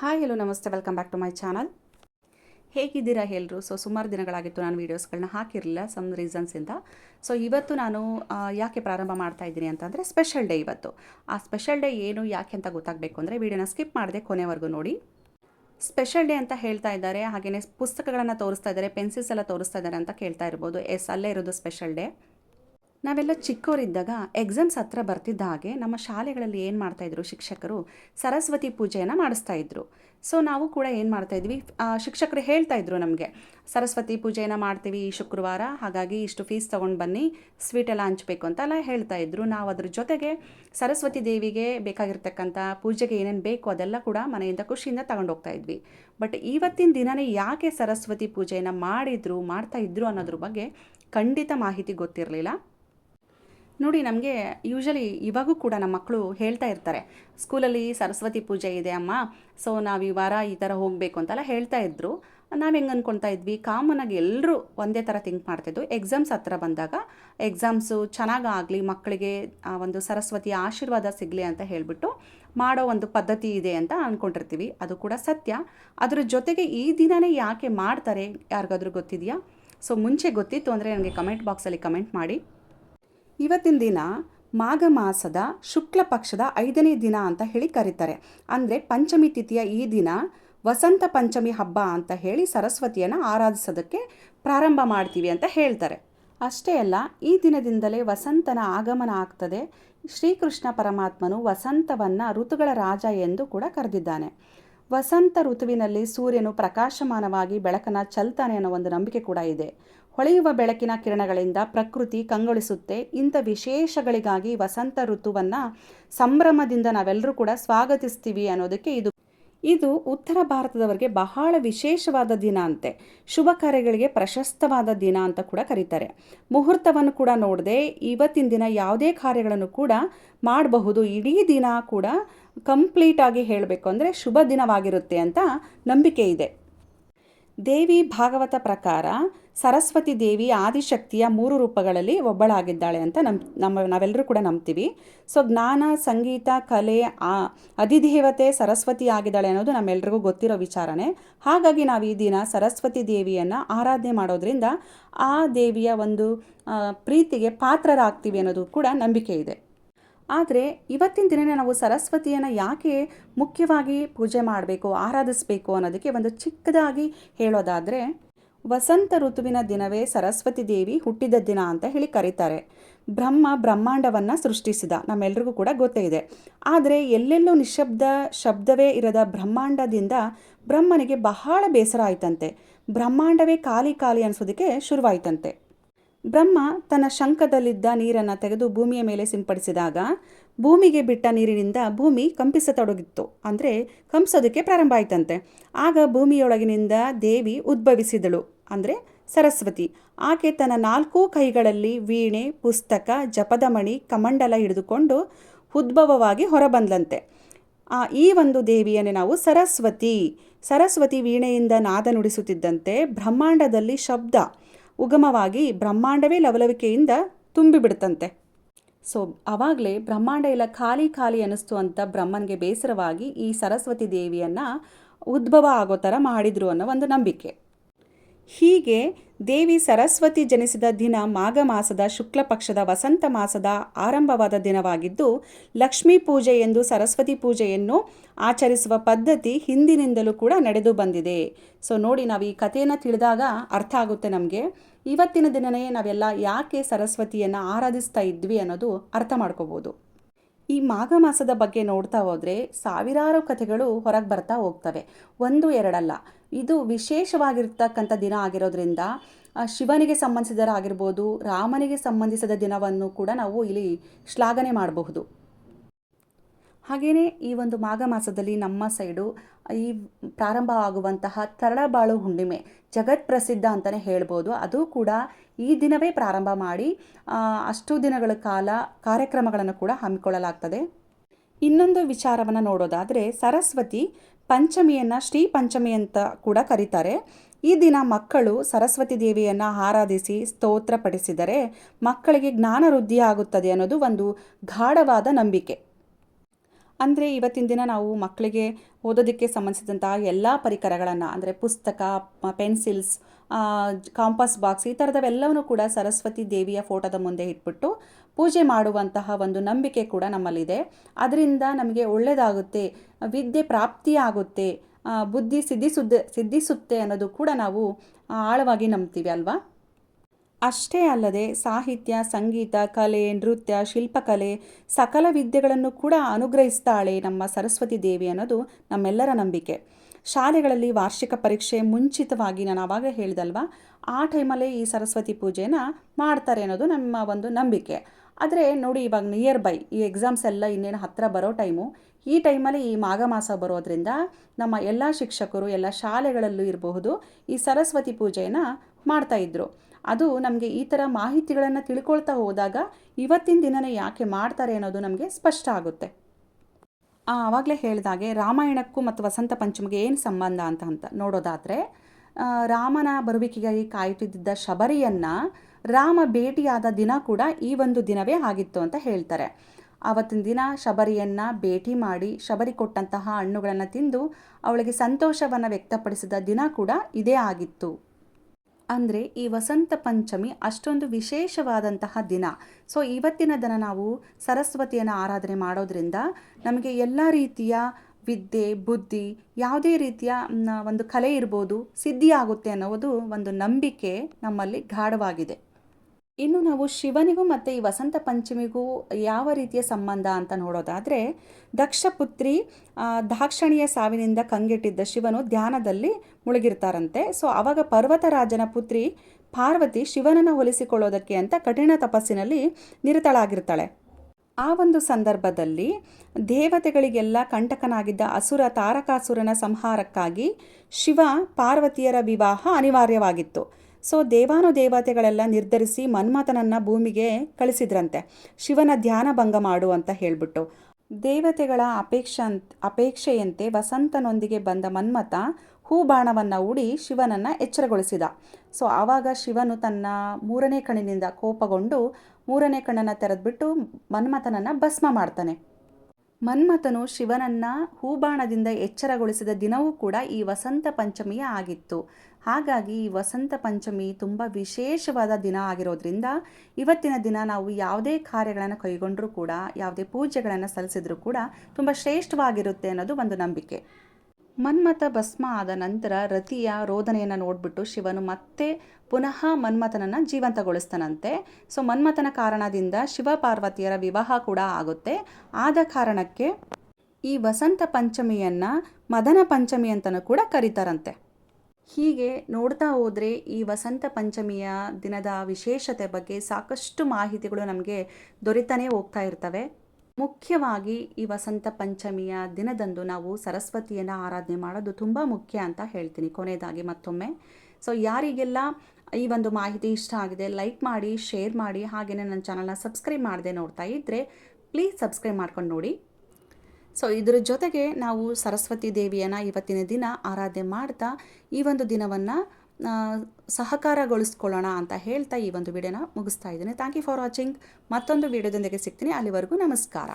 Hi hello ನಮಸ್ತೆ. Welcome back to my channel ಹೇಗಿದ್ದೀರಾ ಎಲ್ಲರೂ ಸೊ ಸುಮಾರು ದಿನಗಳಾಗಿತ್ತು ನಾನು ವೀಡಿಯೋಸ್ಗಳನ್ನ ಹಾಕಿರಲಿಲ್ಲ ಸಮ್ ರೀಸನ್ಸಿಂದ ಸೊ ಇವತ್ತು ನಾನು ಯಾಕೆ ಪ್ರಾರಂಭ ಮಾಡ್ತಾ ಇದ್ದೀನಿ ಅಂತಂದರೆ ಸ್ಪೆಷಲ್ ಡೇ ಇವತ್ತು. ಆ ಸ್ಪೆಷಲ್ ಡೇ ಏನು, ಯಾಕೆ ಅಂತ ಗೊತ್ತಾಗಬೇಕು ಅಂದರೆ ವೀಡಿಯೋನ ಸ್ಕಿಪ್ ಮಾಡಿದೆ ಕೊನೆವರೆಗೂ ನೋಡಿ. ಸ್ಪೆಷಲ್ ಡೇ ಅಂತ ಹೇಳ್ತಾ ಇದ್ದಾರೆ ಹಾಗೆಯೇ ಪುಸ್ತಕಗಳನ್ನು ತೋರಿಸ್ತಾ ಇದ್ದಾರೆ ಪೆನ್ಸಿಲ್ಸ್ ಎಲ್ಲ ತೋರಿಸ್ತಾ ಇದ್ದಾರೆ ಅಂತ ಕೇಳ್ತಾ ಇರ್ಬೋದು. ಎಸ್ ಅಲ್ಲೇ ಇರೋದು ಸ್ಪೆಷಲ್ ಡೇ ನಾವೆಲ್ಲ ಚಿಕ್ಕವರಿದ್ದಾಗ ಎಕ್ಸಾಮ್ಸ್ ಹತ್ರ ಬರ್ತಿದ್ದ ಹಾಗೆ ನಮ್ಮ ಶಾಲೆಗಳಲ್ಲಿ ಏನು ಮಾಡ್ತಾಯಿದ್ರು ಶಿಕ್ಷಕರು? ಸರಸ್ವತಿ ಪೂಜೆಯನ್ನು ಮಾಡಿಸ್ತಾ ಇದ್ರು. ಸೊ ನಾವು ಕೂಡ ಏನು ಮಾಡ್ತಾಯಿದ್ವಿ ಶಿಕ್ಷಕರು ಹೇಳ್ತಾ ಇದ್ರು ನಮಗೆ, ಸರಸ್ವತಿ ಪೂಜೆಯನ್ನು ಮಾಡ್ತೀವಿ ಈ ಶುಕ್ರವಾರ, ಹಾಗಾಗಿ ಇಷ್ಟು ಫೀಸ್ ತೊಗೊಂಡು ಬನ್ನಿ ಸ್ವೀಟ್ ಎಲ್ಲ ಹಂಚಬೇಕು ಅಂತೆಲ್ಲ ಹೇಳ್ತಾ ಇದ್ರು. ನಾವು ಅದ್ರ ಜೊತೆಗೆ ಸರಸ್ವತಿ ದೇವಿಗೆ ಬೇಕಾಗಿರ್ತಕ್ಕಂಥ ಪೂಜೆಗೆ ಏನೇನು ಬೇಕು ಅದೆಲ್ಲ ಕೂಡ ಮನೆಯಿಂದ ಖುಷಿಯಿಂದ ತಗೊಂಡು ಹೋಗ್ತಾ ಇದ್ವಿ. ಬಟ್ ಇವತ್ತಿನ ದಿನನೇ ಯಾಕೆ ಸರಸ್ವತಿ ಪೂಜೆಯನ್ನು ಮಾಡಿದ್ರು ಮಾಡ್ತಾಯಿದ್ರು ಅನ್ನೋದ್ರ ಬಗ್ಗೆ ಖಂಡಿತ ಮಾಹಿತಿ ಗೊತ್ತಿರಲಿಲ್ಲ. ನೋಡಿ, ನಮಗೆ ಯೂಶಲಿ ಇವಾಗೂ ಕೂಡ ನಮ್ಮ ಮಕ್ಕಳು ಹೇಳ್ತಾ ಇರ್ತಾರೆ, ಸ್ಕೂಲಲ್ಲಿ ಸರಸ್ವತಿ ಪೂಜೆ ಇದೆ ಅಮ್ಮ ಸೊ ನಾವು ಈ ವಾರ ಈ ಥರ ಹೋಗಬೇಕು ಅಂತೆಲ್ಲ ಹೇಳ್ತಾ ಇದ್ದರು ನಾವು ಹೆಂಗೆ ಅಂದ್ಕೊಳ್ತಾ ಇದ್ವಿ ಕಾಮನಾಗಿ ಎಲ್ಲರೂ ಒಂದೇ ಥರ ಥಿಂಕ್ ಮಾಡ್ತಿದ್ವು. ಎಕ್ಸಾಮ್ಸ್ ಹತ್ರ ಬಂದಾಗ ಎಕ್ಸಾಮ್ಸು ಚೆನ್ನಾಗಾಗಲಿ ಮಕ್ಕಳಿಗೆ, ಆ, ಒಂದು ಸರಸ್ವತಿ ಆಶೀರ್ವಾದ ಸಿಗಲಿ ಅಂತ ಹೇಳಿಬಿಟ್ಟು ಮಾಡೋ ಒಂದು ಪದ್ಧತಿ ಇದೆ ಅಂತ ಅಂದ್ಕೊಂಡಿರ್ತೀವಿ ಅದು ಕೂಡ ಸತ್ಯ. ಅದರ ಜೊತೆಗೆ ಈ ದಿನನೇ ಯಾಕೆ ಮಾಡ್ತಾರೆ, ಯಾರಿಗಾದ್ರೂ ಗೊತ್ತಿದೆಯಾ? ಸೊ ಮುಂಚೆ ಗೊತ್ತಿತ್ತು ಅಂದರೆ ನನಗೆ ಕಮೆಂಟ್ ಬಾಕ್ಸಲ್ಲಿ ಕಮೆಂಟ್ ಮಾಡಿ. ಇವತ್ತಿನ ದಿನ ಮಾಘ ಮಾಸದ ಶುಕ್ಲ ಪಕ್ಷದ ಐದನೇ ದಿನ ಅಂತ ಹೇಳಿ ಕರೀತಾರೆ. ಅಂದರೆ ಪಂಚಮಿ ತಿಥಿಯ ಈ ದಿನ ವಸಂತ ಪಂಚಮಿ ಹಬ್ಬ ಅಂತ ಹೇಳಿ ಸರಸ್ವತಿಯನ್ನು ಆರಾಧಿಸೋದಕ್ಕೆ ಪ್ರಾರಂಭ ಮಾಡ್ತೀವಿ ಅಂತ ಹೇಳ್ತಾರೆ. ಅಷ್ಟೇ ಅಲ್ಲ, ಈ ದಿನದಿಂದಲೇ ವಸಂತನ ಆಗಮನ ಆಗ್ತದೆ. ಶ್ರೀಕೃಷ್ಣ ಪರಮಾತ್ಮನು ವಸಂತವನ್ನು ಋತುಗಳ ರಾಜ ಎಂದು ಕೂಡ ಕರೆದಿದ್ದಾನೆ. ವಸಂತ ಋತುವಿನಲ್ಲಿ ಸೂರ್ಯನು ಪ್ರಕಾಶಮಾನವಾಗಿ ಬೆಳಕನ್ನು ಚಲ್ತಾನೆ ಅನ್ನೋ ಒಂದು ನಂಬಿಕೆ ಕೂಡ ಇದೆ. ಹೊಳೆಯುವ ಬೆಳಕಿನ ಕಿರಣಗಳಿಂದ ಪ್ರಕೃತಿ ಕಂಗೊಳಿಸುತ್ತೆ. ಇಂಥ ವಿಶೇಷಗಳಿಗಾಗಿ ವಸಂತ ಋತುವನ್ನು ಸಂಭ್ರಮದಿಂದ ನಾವೆಲ್ಲರೂ ಕೂಡ ಸ್ವಾಗತಿಸ್ತೀವಿ ಅನ್ನೋದಕ್ಕೆ ಇದು. ಇದು ಉತ್ತರ ಭಾರತದವರಿಗೆ ಬಹಳ ವಿಶೇಷವಾದ ದಿನ ಅಂತೆ. ಶುಭ ಕಾರ್ಯಗಳಿಗೆ ಪ್ರಶಸ್ತವಾದ ದಿನ ಅಂತ ಕೂಡ ಕರೀತಾರೆ. ಮುಹೂರ್ತವನ್ನು ಕೂಡ ನೋಡದೆ ಇವತ್ತಿನ ದಿನ ಯಾವುದೇ ಕಾರ್ಯಗಳನ್ನು ಕೂಡ ಮಾಡಬಹುದು. ಇಡೀ ದಿನ ಕೂಡ ಕಂಪ್ಲೀಟ್ ಆಗಿ ಹೇಳಬೇಕು ಅಂದರೆ ಶುಭ ದಿನವಾಗಿರುತ್ತೆ ಅಂತ ನಂಬಿಕೆ ಇದೆ. ದೇವಿ ಭಾಗವತ ಪ್ರಕಾರ ಸರಸ್ವತಿ ದೇವಿ ಆದಿಶಕ್ತಿಯ ಮೂರು ರೂಪಗಳಲ್ಲಿ ಒಬ್ಬಳಾಗಿದ್ದಾಳೆ ಅಂತ ನಮ್, ನಮ್ಮ, ನಾವೆಲ್ಲರೂ ಕೂಡ ನಂಬ್ತೀವಿ. ಸೊ, ಜ್ಞಾನ, ಸಂಗೀತ, ಕಲೆ, ಆ, ಅಧಿದೇವತೆ, ಸರಸ್ವತಿ ಆಗಿದ್ದಾಳೆ ಅನ್ನೋದು ನಮ್ಮೆಲ್ರಿಗೂ ಗೊತ್ತಿರೋ ವಿಚಾರನೇ. ಹಾಗಾಗಿ ನಾವು ಈ ದಿನ ಸರಸ್ವತಿ ದೇವಿಯನ್ನು ಆರಾಧನೆ ಮಾಡೋದ್ರಿಂದ ಆ ದೇವಿಯ ಒಂದು ಪ್ರೀತಿಗೆ ಪಾತ್ರರಾಗ್ತೀವಿ ಅನ್ನೋದು ಕೂಡ ನಂಬಿಕೆ ಇದೆ. ಆದರೆ ಇವತ್ತಿನ ದಿನನೇ ನಾವು ಸರಸ್ವತಿಯನ್ನು ಯಾಕೆ ಮುಖ್ಯವಾಗಿ ಪೂಜೆ ಮಾಡಬೇಕು, ಆರಾಧಿಸಬೇಕು ಅನ್ನೋದಕ್ಕೆ ಒಂದು ಚಿಕ್ಕದಾಗಿ ಹೇಳೋದಾದರೆ ವಸಂತ ಋತುವಿನ ದಿನವೇ ಸರಸ್ವತಿ ದೇವಿ ಹುಟ್ಟಿದ ದಿನ ಅಂತ ಹೇಳಿ ಕರೀತಾರೆ. ಬ್ರಹ್ಮ ಬ್ರಹ್ಮಾಂಡವನ್ನು ಸೃಷ್ಟಿಸಿದ, ನಮ್ಮೆಲ್ರಿಗೂ ಕೂಡ ಗೊತ್ತೇ ಇದೆ. ಆದರೆ ಎಲ್ಲೆಲ್ಲೂ ನಿಶಬ್ದ ಶಬ್ದವೇ ಇರದ ಬ್ರಹ್ಮಾಂಡದಿಂದ ಬ್ರಹ್ಮನಿಗೆ ಬಹಳ ಬೇಸರ ಆಯ್ತಂತೆ. ಬ್ರಹ್ಮಾಂಡವೇ ಖಾಲಿ ಖಾಲಿ ಅನಿಸೋದಕ್ಕೆ ಶುರುವಾಯ್ತಂತೆ. ಬ್ರಹ್ಮ ತನ್ನ ಶಂಖದಲ್ಲಿದ್ದ ನೀರನ್ನು ತೆಗೆದು ಭೂಮಿಯ ಮೇಲೆ ಸಿಂಪಡಿಸಿದಾಗ ಭೂಮಿಗೆ ಬಿಟ್ಟ ನೀರಿನಿಂದ ಭೂಮಿ ಕಂಪಿಸತೊಡಗಿತ್ತು. ಅಂದರೆ ಕಂಪಿಸೋದಕ್ಕೆ ಪ್ರಾರಂಭ ಆಯ್ತಂತೆ. ಆಗ ಭೂಮಿಯೊಳಗಿನಿಂದ ದೇವಿ ಉದ್ಭವಿಸಿದಳು. ಅಂದರೆ ಸರಸ್ವತಿ. ಆಕೆ ತನ್ನ ನಾಲ್ಕೂ ಕೈಗಳಲ್ಲಿ ವೀಣೆ, ಪುಸ್ತಕ ಜಪದ ಮಣಿ ಕಮಂಡಲ ಹಿಡಿದುಕೊಂಡು ಉದ್ಭವವಾಗಿ ಹೊರಬಂದ್ಲಂತೆ. ಆ ಈ ಒಂದು ದೇವಿಯನ್ನೇ ನಾವು ಸರಸ್ವತಿ. ಸರಸ್ವತಿ ವೀಣೆಯಿಂದ ನಾದ ನುಡಿಸುತ್ತಿದ್ದಂತೆ ಬ್ರಹ್ಮಾಂಡದಲ್ಲಿ ಶಬ್ದ ಉಗಮವಾಗಿ ಬ್ರಹ್ಮಾಂಡವೇ ಲವಲವಿಕೆಯಿಂದ ತುಂಬಿಬಿಡುತ್ತಂತೆ ಸೊ ಆವಾಗಲೇ ಬ್ರಹ್ಮಾಂಡ ಎಲ್ಲ ಖಾಲಿ ಖಾಲಿ ಅನ್ನಿಸ್ತು ಅಂತ ಬ್ರಹ್ಮನಿಗೆ ಬೇಸರವಾಗಿ ಈ ಸರಸ್ವತಿ ದೇವಿಯನ್ನು ಉದ್ಭವ ಆಗೋ ಥರ ಮಾಡಿದರು ಅನ್ನೋ ಒಂದು ನಂಬಿಕೆ. ಹೀಗೆ ದೇವಿ ಸರಸ್ವತಿ ಜನಿಸಿದ ದಿನ ಮಾಘ ಮಾಸದ ಶುಕ್ಲ ಪಕ್ಷದ ವಸಂತ ಮಾಸದ ಆರಂಭವಾದ ದಿನವಾಗಿದ್ದು, ಲಕ್ಷ್ಮೀ ಪೂಜೆ ಎಂದು ಸರಸ್ವತಿ ಪೂಜೆಯನ್ನು ಆಚರಿಸುವ ಪದ್ಧತಿ ಹಿಂದಿನಿಂದಲೂ ಕೂಡ ನಡೆದು ಬಂದಿದೆ. ಸೊ ನೋಡಿ ನಾವು ಈ ಕಥೆಯನ್ನು ತಿಳಿದಾಗ ಅರ್ಥ ಆಗುತ್ತೆ ನಮಗೆ. ಇವತ್ತಿನ ದಿನನೇ ನಾವೆಲ್ಲ ಯಾಕೆ ಸರಸ್ವತಿಯನ್ನು ಆರಾಧಿಸ್ತಾ ಇದ್ವಿ ಅನ್ನೋದು ಅರ್ಥ ಮಾಡ್ಕೋಬೋದು. ಈ ಮಾಘ ಮಾಸದ ಬಗ್ಗೆ ನೋಡ್ತಾ ಹೋದರೆ ಸಾವಿರಾರು ಕಥೆಗಳು ಹೊರಗೆ ಬರ್ತಾ ಹೋಗ್ತವೆ. ಒಂದು, ಎರಡಲ್ಲ. ಇದು ವಿಶೇಷವಾಗಿರ್ತಕ್ಕಂಥ ದಿನ ಆಗಿರೋದ್ರಿಂದ ಶಿವನಿಗೆ ಸಂಬಂಧಿಸಿದರಾಗಿರ್ಬೋದು, ರಾಮನಿಗೆ ಸಂಬಂಧಿಸಿದ ದಿನವನ್ನು ಕೂಡ ನಾವು ಇಲ್ಲಿ ಶ್ಲಾಘನೆ ಮಾಡಬಹುದು. ಹಾಗೆಯೇ ಈ ಒಂದು ಮಾಘ ಮಾಸದಲ್ಲಿ ನಮ್ಮ ಸೈಡು ಈ ಪ್ರಾರಂಭ ಆಗುವಂತಹ ತರಳಬಾಳು ಹುಣ್ಣಿಮೆ, ಜಗತ್ ಪ್ರಸಿದ್ಧ ಅಂತಲೇ ಹೇಳ್ಬೋದು. ಅದು ಕೂಡ ಈ ದಿನವೇ ಪ್ರಾರಂಭ ಮಾಡಿ ಅಷ್ಟು ದಿನಗಳ ಕಾಲ ಕಾರ್ಯಕ್ರಮಗಳನ್ನು ಕೂಡ ಹಮ್ಮಿಕೊಳ್ಳಲಾಗ್ತದೆ. ಇನ್ನೊಂದು ವಿಚಾರವನ್ನು ನೋಡೋದಾದರೆ, ಸರಸ್ವತಿ ಪಂಚಮಿಯನ್ನು ಶ್ರೀ ಪಂಚಮಿ ಅಂತ ಕೂಡ ಕರೀತಾರೆ. ಈ ದಿನ ಮಕ್ಕಳು ಸರಸ್ವತಿ ದೇವಿಯನ್ನು ಆರಾಧಿಸಿ ಸ್ತೋತ್ರ ಪಡಿಸಿದರೆ ಮಕ್ಕಳಿಗೆ ಜ್ಞಾನ ವೃದ್ಧಿ ಆಗುತ್ತದೆ ಅನ್ನೋದು ಒಂದು ಗಾಢವಾದ ನಂಬಿಕೆ. ಅಂದರೆ ಇವತ್ತಿನ ದಿನ ನಾವು ಮಕ್ಕಳಿಗೆ ಓದೋದಕ್ಕೆ ಸಂಬಂಧಿಸಿದಂತಹ ಎಲ್ಲ ಪರಿಕರಗಳನ್ನು, ಅಂದರೆ ಪುಸ್ತಕ ಪೆನ್ಸಿಲ್ಸ್ ಕಾಂಪಾಸ್ ಬಾಕ್ಸ್ ಈ ಥರದವೆಲ್ಲವನ್ನೂ ಕೂಡ ಸರಸ್ವತಿ ದೇವಿಯ ಫೋಟೋದ ಮುಂದೆ ಇಟ್ಬಿಟ್ಟು ಪೂಜೆ ಮಾಡುವಂತಹ ಒಂದು ನಂಬಿಕೆ ಕೂಡ ನಮ್ಮಲ್ಲಿದೆ. ಅದರಿಂದ ನಮಗೆ ಒಳ್ಳೆಯದಾಗುತ್ತೆ ವಿದ್ಯೆ ಪ್ರಾಪ್ತಿಯಾಗುತ್ತೆ ಬುದ್ಧಿ ಸಿದ್ಧಿಸುದ್ದ, ಸಿದ್ಧಿಸುತ್ತೆ ಅನ್ನೋದು ಕೂಡ ನಾವು ಆಳವಾಗಿ ನಂಬ್ತೀವಿ ಅಲ್ವಾ? ಅಷ್ಟೇ ಅಲ್ಲದೆ ಸಾಹಿತ್ಯ, ಸಂಗೀತ, ಕಲೆ, ನೃತ್ಯ, ಶಿಲ್ಪಕಲೆ ಸಕಲ ವಿದ್ಯೆಗಳನ್ನು ಕೂಡ ಅನುಗ್ರಹಿಸ್ತಾಳೆ ನಮ್ಮ ಸರಸ್ವತಿ ದೇವಿ ಅನ್ನೋದು ನಮ್ಮೆಲ್ಲರ ನಂಬಿಕೆ. ಶಾಲೆಗಳಲ್ಲಿ ವಾರ್ಷಿಕ ಪರೀಕ್ಷೆ ಮುಂಚಿತವಾಗಿ ನಾನು ಆವಾಗ ಹೇಳಿದಲ್ವಾ, ಆ ಟೈಮಲ್ಲೇ ಈ ಸರಸ್ವತಿ ಪೂಜೆನ ಮಾಡ್ತಾರೆ ಅನ್ನೋದು ನಮ್ಮ ಒಂದು ನಂಬಿಕೆ. ಆದರೆ ನೋಡಿ ಇವಾಗ ನಿಯರ್ ಬೈ ಈ ಎಕ್ಸಾಮ್ಸ್ ಎಲ್ಲ ಇನ್ನೇನು ಹತ್ತಿರ ಬರೋ ಟೈಮು ಈ ಟೈಮಲ್ಲಿ ಈ ಮಾಘ ಮಾಸ ಬರೋದ್ರಿಂದ ನಮ್ಮ ಎಲ್ಲ ಶಿಕ್ಷಕರು, ಎಲ್ಲ ಶಾಲೆಗಳಲ್ಲೂ ಇರಬಹುದು ಈ ಸರಸ್ವತಿ ಪೂಜೆಯನ್ನು ಮಾಡ್ತಾಯಿದ್ರು ಅದು ನಮಗೆ ಈ ಥರ ಮಾಹಿತಿಗಳನ್ನು ತಿಳ್ಕೊಳ್ತಾ ಹೋದಾಗ ಇವತ್ತಿನ ದಿನನೇ ಯಾಕೆ ಮಾಡ್ತಾರೆ ಅನ್ನೋದು ನಮಗೆ ಸ್ಪಷ್ಟ ಆಗುತ್ತೆ. ಆವಾಗಲೇ ಹೇಳಿದಾಗೆ ರಾಮಾಯಣಕ್ಕೂ ಮತ್ತು ವಸಂತ ಪಂಚಮಿಗೆ ಏನು ಸಂಬಂಧ ಅಂತ ಅಂತ ನೋಡೋದಾದರೆ ರಾಮನ ಬರುವಿಕೆಗಾಗಿ ಕಾಯುತ್ತಿದ್ದ ಶಬರಿಯನ್ನು ರಾಮ ಭೇಟಿಯಾದ ದಿನ ಕೂಡ ಈ ಒಂದು ದಿನವೇ ಆಗಿತ್ತು ಅಂತ ಹೇಳ್ತಾರೆ. ಆವತ್ತಿನ ದಿನ ಶಬರಿಯನ್ನು ಭೇಟಿ ಮಾಡಿ ಶಬರಿ ಕೊಟ್ಟಂತಹ ಹಣ್ಣುಗಳನ್ನು ತಿಂದು ಅವಳಿಗೆ ಸಂತೋಷವನ್ನು ವ್ಯಕ್ತಪಡಿಸಿದ ದಿನ ಕೂಡ ಇದೇ ಆಗಿತ್ತು. ಅಂದರೆ ಈ ವಸಂತ ಪಂಚಮಿ ಅಷ್ಟೊಂದು ವಿಶೇಷವಾದಂತಹ ದಿನ. ಸೊ ಇವತ್ತಿನ ದಿನ ನಾವು ಸರಸ್ವತಿಯನ್ನು ಆರಾಧನೆ ಮಾಡೋದ್ರಿಂದ ನಮಗೆ ಎಲ್ಲ ರೀತಿಯ ವಿದ್ಯೆ, ಬುದ್ಧಿ ಯಾವುದೇ ರೀತಿಯ ಒಂದು ಕಲೆ ಇರ್ಬೋದು, ಸಿದ್ಧಿಯಾಗುತ್ತೆ ಅನ್ನೋದು ಒಂದು ನಂಬಿಕೆ ನಮ್ಮಲ್ಲಿ ಗಾಢವಾಗಿದೆ. ಇನ್ನು ನಾವು ಶಿವನಿಗೂ ಮತ್ತು ಈ ವಸಂತ ಪಂಚಮಿಗೂ ಯಾವ ರೀತಿಯ ಸಂಬಂಧ ಅಂತ ನೋಡೋದಾದರೆ ದಕ್ಷಪುತ್ರಿ ದಾಕ್ಷಣಿಯ ಸಾವಿನಿಂದ ಕಂಗೆಟ್ಟಿದ್ದ ಶಿವನು ಧ್ಯಾನದಲ್ಲಿ ಮುಳುಗಿರ್ತಾರಂತೆ. ಸೊ ಆವಾಗ ಪರ್ವತರಾಜನ ಪುತ್ರಿ ಪಾರ್ವತಿ ಶಿವನನ್ನು ಹೊಲಿಸಿಕೊಳ್ಳೋದಕ್ಕೆ ಅಂತ ಕಠಿಣ ತಪಸ್ಸಿನಲ್ಲಿ ನಿರತಳಾಗಿರ್ತಾಳೆ. ಆ ಒಂದು ಸಂದರ್ಭದಲ್ಲಿ ದೇವತೆಗಳಿಗೆಲ್ಲ ಕಂಟಕನಾಗಿದ್ದ ಅಸುರ ತಾರಕಾಸುರನ ಸಂಹಾರಕ್ಕಾಗಿ ಶಿವ ಪಾರ್ವತಿಯರ ವಿವಾಹ ಅನಿವಾರ್ಯವಾಗಿತ್ತು. ಸೊ ದೇವಾನುದೇವತೆಗಳೆಲ್ಲ ನಿರ್ಧರಿಸಿ ಮನ್ಮಥನನ್ನು ಭೂಮಿಗೆ ಕಳಿಸಿದ್ರಂತೆ. ಶಿವನ ಧ್ಯಾನ ಭಂಗ ಮಾಡು ಅಂತ ಹೇಳಿಬಿಟ್ಟು. ದೇವತೆಗಳ ಅಪೇಕ್ಷ ಅಪೇಕ್ಷೆಯಂತೆ ವಸಂತನೊಂದಿಗೆ ಬಂದ ಮನ್ಮಥ ಹೂಬಾಣವನ್ನು ಉಡಿ ಶಿವನನ್ನು ಎಚ್ಚರಗೊಳಿಸಿದ. ಸೊ ಆವಾಗ ಶಿವನು ತನ್ನ ಮೂರನೇ ಕಣ್ಣಿನಿಂದ ಕೋಪಗೊಂಡು ಮೂರನೇ ಕಣ್ಣನ್ನು ತೆರೆದ್ಬಿಟ್ಟು ಮನ್ಮಥನನ್ನು ಭಸ್ಮ ಮಾಡ್ತಾನೆ. ಮನ್ಮಥನು ಶಿವನನ್ನ ಹೂಬಾಣದಿಂದ ಎಚ್ಚರಗೊಳಿಸಿದ ದಿನವೂ ಕೂಡ ಈ ವಸಂತ ಪಂಚಮಿಯ ಆಗಿತ್ತು. ಹಾಗಾಗಿ ಈ ವಸಂತ ಪಂಚಮಿ ತುಂಬ ವಿಶೇಷವಾದ ದಿನ ಆಗಿರೋದ್ರಿಂದ ಇವತ್ತಿನ ದಿನ ನಾವು ಯಾವುದೇ ಕಾರ್ಯಗಳನ್ನು ಕೈಗೊಂಡರೂ ಕೂಡ, ಯಾವುದೇ ಪೂಜೆಗಳನ್ನು ಸಲ್ಲಿಸಿದರೂ ಕೂಡ ತುಂಬ ಶ್ರೇಷ್ಠವಾಗಿರುತ್ತೆ ಅನ್ನೋದು ಒಂದು ನಂಬಿಕೆ. ಮನ್ಮಥ ಭಸ್ಮ ಆದ ನಂತರ ರತಿಯ ರೋದನೆಯನ್ನು ನೋಡಿಬಿಟ್ಟು ಶಿವನು ಮತ್ತೆ ಪುನಃ ಮನ್ಮಥನನ್ನು ಜೀವಂತಗೊಳಿಸ್ತಾನಂತೆ. ಸೊ ಮನ್ಮಥನ ಕಾರಣದಿಂದ ಶಿವ ಪಾರ್ವತಿಯರ ವಿವಾಹ ಕೂಡ ಆಗುತ್ತೆ. ಆದ ಕಾರಣಕ್ಕೆ ಈ ವಸಂತ ಪಂಚಮಿಯನ್ನು ಮದನ ಪಂಚಮಿ ಅಂತಲೂ ಕೂಡ ಕರೀತಾರಂತೆ. ಹೀಗೆ ನೋಡ್ತಾ ಹೋದರೆ ಈ ವಸಂತ ಪಂಚಮಿಯ ದಿನದ ವಿಶೇಷತೆ ಬಗ್ಗೆ ಸಾಕಷ್ಟು ಮಾಹಿತಿಗಳು ನಮಗೆ ದೊರೀತಾನೇ ಹೋಗ್ತಾ ಇರ್ತವೆ. ಮುಖ್ಯವಾಗಿ ಈ ವಸಂತ ಪಂಚಮಿಯ ದಿನದಂದು ನಾವು ಸರಸ್ವತಿಯನ್ನು ಆರಾಧನೆ ಮಾಡೋದು ತುಂಬ ಮುಖ್ಯ ಅಂತ ಹೇಳ್ತೀನಿ. ಕೊನೆಯದಾಗಿ ಮತ್ತೊಮ್ಮೆ. ಸೊ ಯಾರಿಗೆಲ್ಲ ಈ ಒಂದು ಮಾಹಿತಿ ಇಷ್ಟ ಆಗಿದೆ ಲೈಕ್ ಮಾಡಿ ಶೇರ್ ಮಾಡಿ ಹಾಗೆಯೇ ನನ್ನ ಚಾನಲ್ನ ಸಬ್ಸ್ಕ್ರೈಬ್ ಮಾಡದೆ ನೋಡ್ತಾ ಇದ್ದರೆ ಪ್ಲೀಸ್ ಸಬ್ಸ್ಕ್ರೈಬ್ ಮಾಡ್ಕೊಂಡು ನೋಡಿ. ಸೊ ಇದರ ಜೊತೆಗೆ ನಾವು ಸರಸ್ವತಿ ದೇವಿಯನ್ನು ಇವತ್ತಿನ ದಿನ ಆರಾಧನೆ ಮಾಡ್ತಾ ಈ ಒಂದು ದಿನವನ್ನು ಸಹಕಾರಗೊಳಿಸ್ಕೊಳ್ಳೋಣ ಅಂತ ಹೇಳ್ತಾ ಈ ಒಂದು ವಿಡಿಯೋನ ಮುಗಿಸ್ತಾ ಇದ್ದೀನಿ. ಥ್ಯಾಂಕ್ ಯು ಫಾರ್ ವಾಚಿಂಗ್ ಮತ್ತೊಂದು ವಿಡಿಯೋದೊಂದಿಗೆ ಸಿಗ್ತೀನಿ. ಅಲ್ಲಿವರೆಗೂ ನಮಸ್ಕಾರ.